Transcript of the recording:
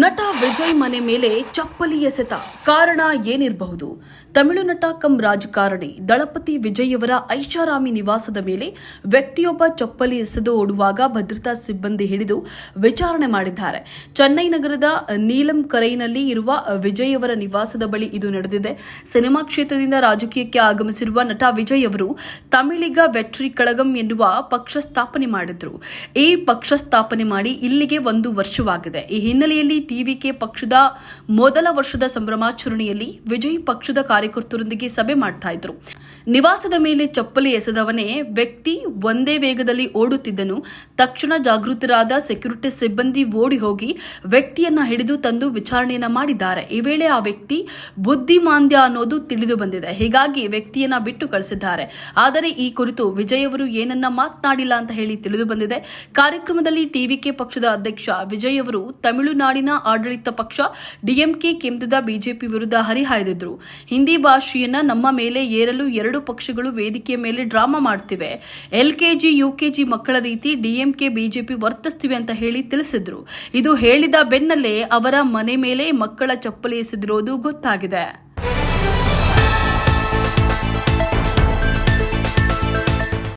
ನಟ ವಿಜಯ್ ಮನೆ ಮೇಲೆ ಚಪ್ಪಲಿ ಎಸೆತ ಕಾರಣ ಏನಿರಬಹುದು? ತಮಿಳು ನಟ ಕಂ ರಾಜಕಾರಣಿ ದಳಪತಿ ವಿಜಯ್ ಅವರ ಐಷಾರಾಮಿ ನಿವಾಸದ ಮೇಲೆ ವ್ಯಕ್ತಿಯೊಬ್ಬ ಚಪ್ಪಲಿ ಎಸೆದು ಓಡುವಾಗ ಭದ್ರತಾ ಸಿಬ್ಬಂದಿ ಹಿಡಿದು ವಿಚಾರಣೆ ಮಾಡಿದ್ದಾರೆ. ಚೆನ್ನೈ ನಗರದ ನೀಲಂ ಕರೈನಲ್ಲಿ ಇರುವ ವಿಜಯ್ ಅವರ ನಿವಾಸದ ಬಳಿ ಇದು ನಡೆದಿದೆ. ಸಿನಿಮಾ ಕ್ಷೇತ್ರದಿಂದ ರಾಜಕೀಯಕ್ಕೆ ಆಗಮಿಸಿರುವ ನಟ ವಿಜಯ್ ಅವರು ತಮಿಳಿಗ ವೆಟ್ರಿ ಕಳಗಂ ಎನ್ನುವ ಪಕ್ಷ ಸ್ಥಾಪನೆ ಮಾಡಿದ್ರು. ಈ ಪಕ್ಷ ಸ್ಥಾಪನೆ ಮಾಡಿ ಇಲ್ಲಿಗೆ ಒಂದು ವರ್ಷವಾಗಿದೆ. ಈ ಹಿನ್ನೆಲೆಯಲ್ಲಿ ಟಿವಿಕೆ ಪಕ್ಷದ ಮೊದಲ ವರ್ಷದ ಸಂಭ್ರಮಾಚರಣೆಯಲ್ಲಿ ವಿಜಯ್ ಪಕ್ಷದ ಕಾರ್ಯಕರ್ತರೊಂದಿಗೆ ಸಭೆ ಮಾಡ್ತಾ ಇದ್ರು. ನಿವಾಸದ ಮೇಲೆ ಚಪ್ಪಲಿ ಎಸೆದವನೇ ವ್ಯಕ್ತಿ ಒಂದೇ ವೇಗದಲ್ಲಿ ಓಡುತ್ತಿದ್ದನು. ತಕ್ಷಣ ಜಾಗೃತರಾದ ಸೆಕ್ಯೂರಿಟಿ ಸಿಬ್ಬಂದಿ ಓಡಿ ಹೋಗಿ ವ್ಯಕ್ತಿಯನ್ನ ಹಿಡಿದು ತಂದು ವಿಚಾರಣೆಯನ್ನ ಮಾಡಿದ್ದಾರೆ. ಈ ವೇಳೆ ಆ ವ್ಯಕ್ತಿ ಬುದ್ಧಿಮಾಂದ್ಯ ಅನ್ನೋದು ತಿಳಿದು ಬಂದಿದೆ. ಹೀಗಾಗಿ ವ್ಯಕ್ತಿಯನ್ನ ಬಿಟ್ಟು ಕಳಿಸಿದ್ದಾರೆ. ಆದರೆ ಈ ಕುರಿತು ವಿಜಯ್ ಅವರು ಏನನ್ನ ಮಾತನಾಡಿಲ್ಲ ಅಂತ ಹೇಳಿ ತಿಳಿದು ಬಂದಿದೆ. ಕಾರ್ಯಕ್ರಮದಲ್ಲಿ ಟಿವಿಕೆ ಪಕ್ಷದ ಅಧ್ಯಕ್ಷ ವಿಜಯ್ ಅವರು ತಮಿಳುನಾಡಿನ ಆಡಳಿತ ಪಕ್ಷ ಡಿಎಂಕೆ ಕೇಂದ್ರದ ಬಿಜೆಪಿ ವಿರುದ್ಧ ಹರಿಹಾಯ್ದಿದ್ರು. ಹಿಂದಿ ಭಾಷೆಯನ್ನ ನಮ್ಮ ಮೇಲೆ ಏರಲು ಎರಡು ಪಕ್ಷಗಳು ವೇದಿಕೆಯ ಮೇಲೆ ಡ್ರಾಮಾ ಮಾಡ್ತಿವೆ. ಎಲ್ಕೆಜಿ, ಯುಕೆಜಿ ಮಕ್ಕಳ ರೀತಿ ಡಿಎಂಕೆ, ಬಿಜೆಪಿ ವರ್ತಿಸ್ತಿವೆ ಅಂತ ಹೇಳಿ ತಿಳಿಸಿದ್ರು. ಇದು ಹೇಳಿದ ಬೆನ್ನಲ್ಲೇ ಅವರ ಮನೆ ಮೇಲೆ ಮಕ್ಕಳ ಚಪ್ಪಲಿ ಎಸೆದಿರೋದು ಗೊತ್ತಾಗಿದೆ.